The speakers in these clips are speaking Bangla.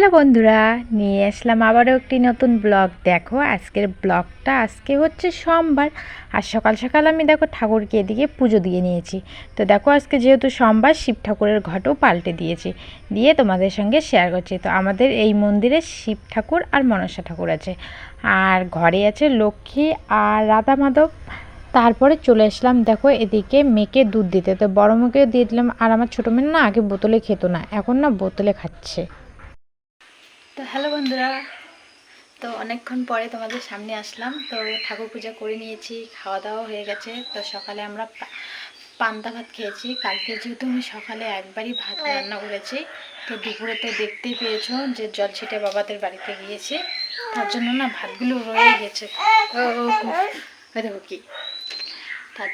হ্যালো বন্ধুরা, নিয়ে আসলাম আবারও একটি নতুন ব্লগ। দেখো, আজকের ব্লগটা আজকে হচ্ছে সোমবার, আর সকাল সকাল আমি দেখো ঠাকুরকে এদিকে পুজো দিয়ে নিয়েছি। তো দেখো, আজকে যেহেতু সোমবার, শিব ঠাকুরের ঘটও পাল্টে দিয়েছি, দিয়ে তোমাদের সঙ্গে শেয়ার করছি। তো আমাদের এই মন্দিরে শিব ঠাকুর আর মনসা ঠাকুর আছে, আর ঘরে আছে লক্ষ্মী আর রাধা মাধব। তারপরে চলে আসলাম, দেখো, এদিকে মেয়েকে দুধ দিতে। তো বড় মেয়েকে দিয়ে দিলাম, আর আমার ছোটো মেয়ে না আগে বোতলে খেতো না, এখন না বোতলে খাচ্ছে। তো হ্যালো বন্ধুরা তো অনেকক্ষণ পরে তোমাদের সামনে আসলাম তো ঠাকুর পূজা করে নিয়েছি খাওয়া দাওয়া হয়ে গেছে তো সকালে আমরা পান্তা ভাত খেয়েছি কালকে যেহেতু আমি সকালে একবারই ভাত রান্না করেছি তো দুপুরে তো দেখতেই পেয়েছ যে জল ছিটে বাবাদের বাড়িতে গিয়েছি তার জন্য না ভাতগুলো রয়ে গেছে কি তার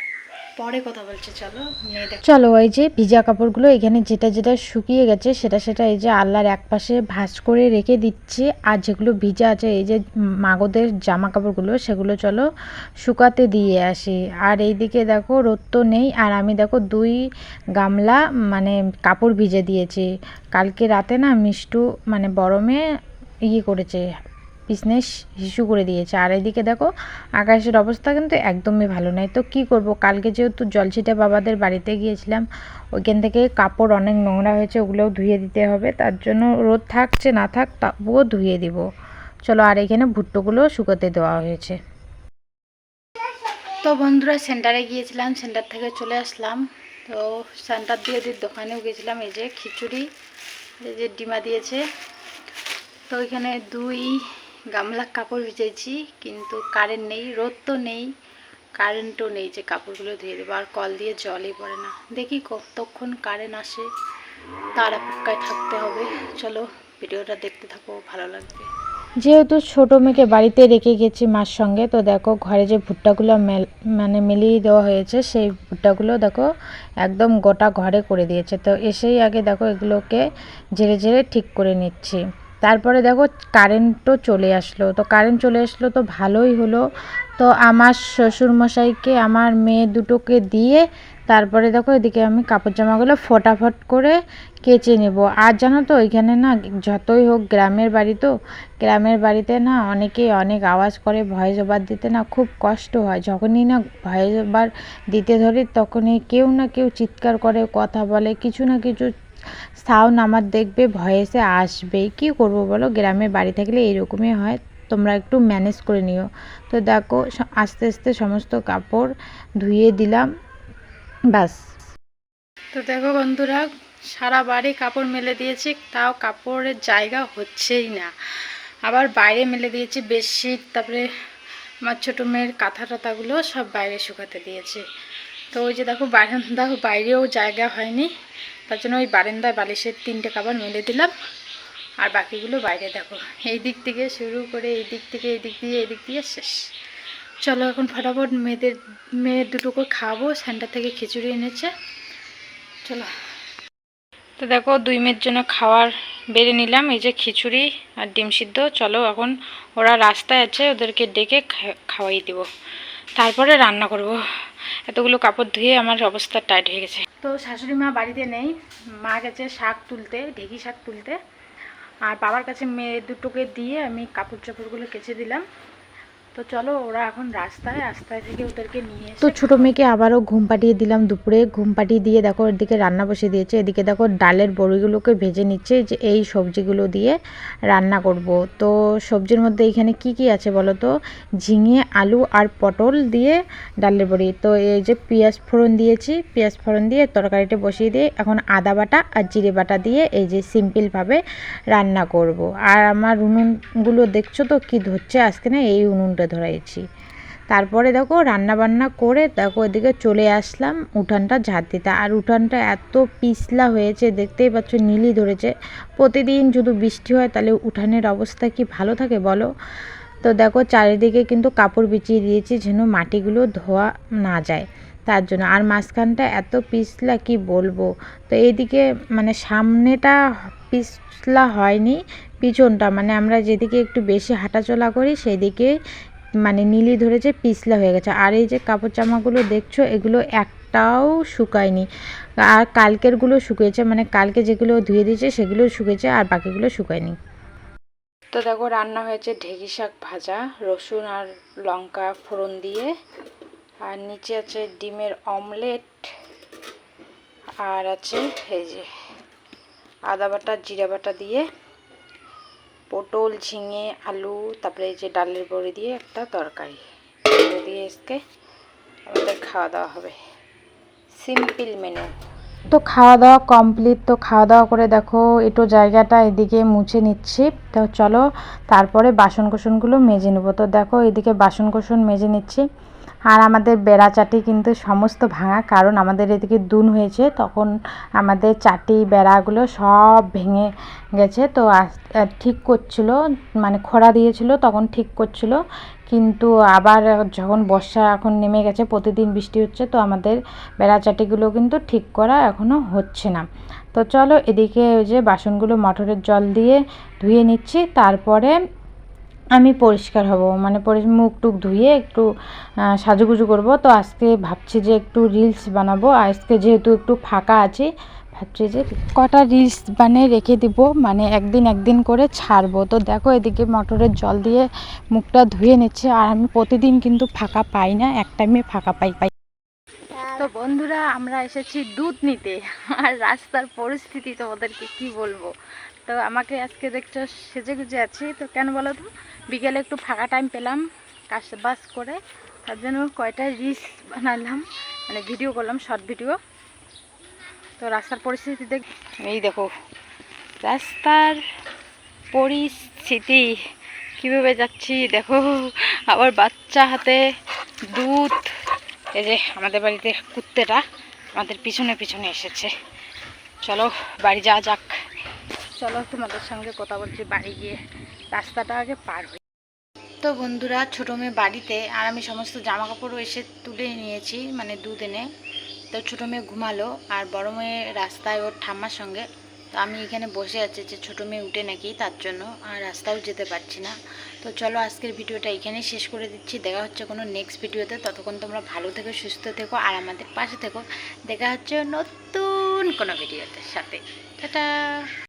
পরে কথা বলছি, চলো চলো ওই যে ভিজা কাপড়গুলো এখানে যেটা যেটা শুকিয়ে গেছে, সেটা সেটা এই যে আল্লাহর এক পাশে ভাঁজ করে রেখে দিচ্ছি। আর যেগুলো ভিজা আছে, এই যে মাগোদের জামা কাপড়গুলো, সেগুলো চলো শুকাতে দিয়ে আসি। আর এইদিকে দেখো, রোদ তো নেই। আর আমি দেখো, দুই গামলা মানে কাপড় ভিজে দিয়েছি। কালকে রাতে না মিষ্টু মানে বরমে ইয়ে করেছে বিজনেস হিসু করে দিয়েছে। আর এদিকে দেখো, আকাশের অবস্থা কিন্তু একদমই ভালো নয় তো কি করব? কালকে যেহেতু জলছিটা বাবাদের বাড়িতে গিয়েছিলাম, ওইখান থেকে কাপড় অনেক নোংরা হয়েছে, ওগুলোও ধুয়ে দিতে হবে। তার জন্য রোদ থাকছে, না থাক, তবুও ধুয়ে দিব। চলো, আর এখানে ভুট্টোগুলো শুকোতে দেওয়া হয়েছে। তো বন্ধুরা, সেন্টারে গিয়েছিলাম, সেন্টার থেকে চলে আসলাম। তো সেন্টার দিয়ে দিয়ে দোকানেও গেছিলাম এই যে খিচুড়ি, এই যে ডিমা দিয়েছে। তো ওইখানে দুই গামলা কাপড় ভিজেছি, কিন্তু কারেন্ট নেই, রোদ তো নেই কারেন্টও নেই যে কাপড়গুলো ধুয়ে দেবো, আর কল দিয়ে জলই পড়ে না। দেখি কতক্ষণ কারেন্ট আসে, তার অপেক্ষায় থাকতে হবে। চলো ভিডিওটা দেখতে থাকো, ভালো লাগবে। যেহেতু ছোটো মেয়েকে বাড়িতে রেখে গেছি মার সঙ্গে, তো দেখো ঘরে যে ভুট্টাগুলো মানে মেলিয়ে দেওয়া হয়েছে, সেই ভুট্টাগুলো দেখো একদম গোটা ঘরে করে দিয়েছে। তো এসেই আগে দেখো এগুলোকে ঝেড়ে ঝেড়ে ঠিক করে নিচ্ছি। তারপরে দেখো কারেন্টও চলে আসলো। তো কারেন্ট চলে আসলো তো ভালোই হলো। তো আমার শ্বশুরমশাইকে, আমার মেয়ে দুটোকে দিয়ে তারপরে দেখো এদিকে আমি কাপড় জামাগুলো ফটাফট করে কেচে নেব। আর জানো তো, এখানে না যতই হোক গ্রামের বাড়ি তো, গ্রামের বাড়িতে না অনেকেই অনেক আওয়াজ করে, ভয়েস ওভার দিতে না খুব কষ্ট হয়। যখনই না ভয়েস ওভার দিতে ধরি, তখনই কেউ না কেউ চিৎকার করে, কথা বলে, কিছু না কিছু সাউন্ড আমার দেখবে, ভয়েসে আসবেই কী করব বলো? গ্রামের বাড়ি থাকলে এরকমই হয়। তোমরা একটু ম্যানেজ করে নিও। তো দেখো আস্তে আস্তে সমস্ত কাপড় ধুয়ে দিলাম। বাস তো দেখো বন্ধুরা, সারা বাড়ি কাপড় মেলে দিয়েছি। তাও কাপড়ের জায়গা হচ্ছেই না। আবার বাইরে মেলে দিয়েছি বেডশিট, তারপরে আমার ছোটো মেয়ের কাঁথা টাথাগুলো সব বাইরে শুকাতে দিয়েছি। তো ওই যে দেখো বাইরে দেখো বাইরেও জায়গা হয়নি। তার জন্য ওই বারান্দায় বালিশের তিনটে কাপড় মেলে দিলাম। আর বাকিগুলো বাইরে দেখো। এই দিক থেকে শুরু করে এই দিক থেকে, এই দিক দিয়ে, এই দিক দিয়ে শেষ। চলো এখন ফটাফট মেয়েদের মেয়ের দুটোকে খাব সেন্টার থেকে খিচুড়ি এনেছে। চলো। তো দেখো, দুই মেয়ের জন্য খাওয়ার বেড়ে নিলাম। এই যে খিচুড়ি আর ডিম সিদ্ধ। চলো এখন ওরা রাস্তায় আছে, ওদেরকে ডেকে খাওয়াই দিব। তারপরে রান্না করব। এতগুলো কাপড় ধুয়ে আমার অবস্থা টাইট হয়ে গেছে। তো শাশুড়ি মা বাড়িতে নেই, মা গেছে শাক তুলতে, ঢেকি শাক তুলতে। আর বাবার কাছে মেয়ে দুটোকে দিয়ে আমি কাপড় চাপড়গুলো কেচে দিলাম। তো চলো ওরা এখন রাস্তায় রাস্তায় থেকে ওদেরকে নিয়ে তো ছোটো মেয়েকে আবারও ঘুম পাঠিয়ে দিলাম দুপুরে। ঘুম পাঠিয়ে দিয়ে দেখো এদিকে রান্না বসিয়ে দিয়েছে। এদিকে দেখো ডালের বড়িগুলোকে ভেজে নিচ্ছে যে এই সবজিগুলো দিয়ে রান্না করব। তো সবজির মধ্যে এখানে কি কি আছে বলো তো? ঝিঙে আলু আর পটল দিয়ে ডালের বড়ি। তো এই যে পেঁয়াজ ফোড়ন দিয়েছি পেঁয়াজ ফোড়ন দিয়ে তরকারিটা বসিয়ে দিয়ে এখন আদা বাটা আর জিরে বাটা দিয়ে এই যে সিম্পলভাবে রান্না করব। আর আমার উনুনগুলো দেখছ তো কি ধরছে আজকে না? এই উনুনটা ধরাইছি তারপরে দেখো রান্না বান্না করে দেখো এদিকে চলে আসলাম উঠানটা ঝাঁট দিতে। আর উঠানটা এত পিছলা হয়েছে, দেখতেই পাচ্ছ নীলই ধরেছে। প্রতিদিন যদি বৃষ্টি হয় তাহলে উঠানের অবস্থা কি ভালো থাকে বলো? তো দেখো চারিদিকে কিন্তু কাপড় বিছিয়ে দিয়েছি যেন মাটিগুলো ধোয়া না যায়। তার জন্য আর মাঝখানটা এত পিছলা কি বলব? তো এইদিকে মানে সামনেটা পিছলা হয়নি, পিছনটা মানে আমরা যেদিকে একটু বেশি হাঁটাচলা করি সেদিকে মানে নীলি ধরেছে পিছলা হয়ে গেছে। আর এই যে কাপড় জামাগুলো দেখছ, এগুলো একটাও শুকায়নি। আর কালকেরগুলো শুকিয়েছে মানে কালকে যেগুলো ধুয়ে দিয়েছে, সেগুলো শুকিয়েছে আর বাকিগুলো শুকায়নি। তো দেখো, রান্না হয়েছে ঢেঁকি শাক ভাজা, রসুন আর লঙ্কা ফোড়ন দিয়ে। আর নিচে আছে ডিমের অমলেট। আর আছে এই যে আদা বাটা, জিরা বাটা দিয়ে পটল, ঝিঙে, আলু, তারপরে যে ডালের বড়ি দিয়ে একটা তরকারি। দিয়ে আজকে আমাদের খাওয়া দাওয়া হবে। সিম্পল মেনু তো খাওয়া দাওয়া কমপ্লিট তো খাওয়া দাওয়া করে দেখো একটু জায়গাটা এদিকে মুছে নিচ্ছি। তো চলো, তারপরে বাসন কোসনগুলো মেজে নেব। তো দেখো, এদিকে বাসন কোসন মেজে নিচ্ছি। আর আমাদের বেড়া চাটি কিন্তু সমস্ত ভাঙা, কারণ আমাদের এদিকে দুন হয়েছে, তখন আমাদের চাটি, বেড়াগুলো সব ভেঙে গেছে। তো ঠিক করছিল মানে খরা দিয়েছিল, তখন ঠিক করছিল। কিন্তু আবার যখন বর্ষা এখন নেমে গেছে, প্রতিদিন বৃষ্টি হচ্ছে, তো আমাদের বেড়া চাটিগুলো কিন্তু ঠিক করা এখনও হচ্ছে না। তো চলো এদিকে ওই যে বাসনগুলো মটরের জল দিয়ে ধুয়ে নিচ্ছি, তারপরে আমি পরিষ্কার হব মানে মুখ টুক ধুয়ে একটু সাজুগুজু করব। তো আজকে ভাবছি যে একটু রিলস বানাবো। আজকে যেহেতু একটু ফাঁকা আছি, ভাবছি যে কটা রিলস বানিয়ে রেখে দিব মানে একদিন একদিন করে ছাড়বো। তো দেখো এদিকে মটরের জল দিয়ে মুখটা ধুয়ে নিচ্ছে, আর আমি প্রতিদিন কিন্তু ফাঁকা পাই না, এক টাইমে ফাঁকা পাই পাই। তো বন্ধুরা, আমরা এসেছি দুধ নিতে। আর রাস্তার পরিস্থিতি তোমাদেরকে কি বলব? তো আমাকে আজকে দেখছ, সেজে গুজে আছি। তো কেন বলো তো? বিকেলে একটু ফাঁকা টাইম পেলাম, কাজ বাস করে, তার জন্য কয়টা রিলস বানালাম মানে ভিডিও করলাম শর্ট ভিডিও তো রাস্তার পরিস্থিতি দেখ এই দেখো, রাস্তার পরিস্থিতি। কীভাবে যাচ্ছি দেখো, আবার বাচ্চা হাতে দুধ। এই যে আমাদের বাড়িতে কুত্তেটা আমাদের পিছনে পিছনে এসেছে। চলো বাড়ি যাওয়া যাক। চলো তোমাদের সঙ্গে কথা বলছি, বাড়ি গিয়ে রাস্তাটা আগে পার হই। তো বন্ধুরা, ছোটো মেয়ে বাড়িতে আর আমি সমস্ত জামা কাপড়ও এসে তুলে নিয়েছি মানে দুধ এনে। তো ছোটো মেয়ে ঘুমালো আর বড় মেয়ে রাস্তায় ওর ঠাম্মার সঙ্গে। তো আমি এখানে বসে আছি যে ছোটো মেয়ে উঠে নাকি তার জন্য, আর রাস্তাও যেতে পারছি না। তো চলো আজকের ভিডিওটা এখানেই শেষ করে দিচ্ছি। দেখা হচ্ছে কোনো নেক্সট ভিডিওতে। ততক্ষণ তোমরা ভালো থেকো, সুস্থ থেকো আর আমাদের পাশে থেকো। দেখা হচ্ছে নতুন কোনো ভিডিওতে সাথে। টাটা!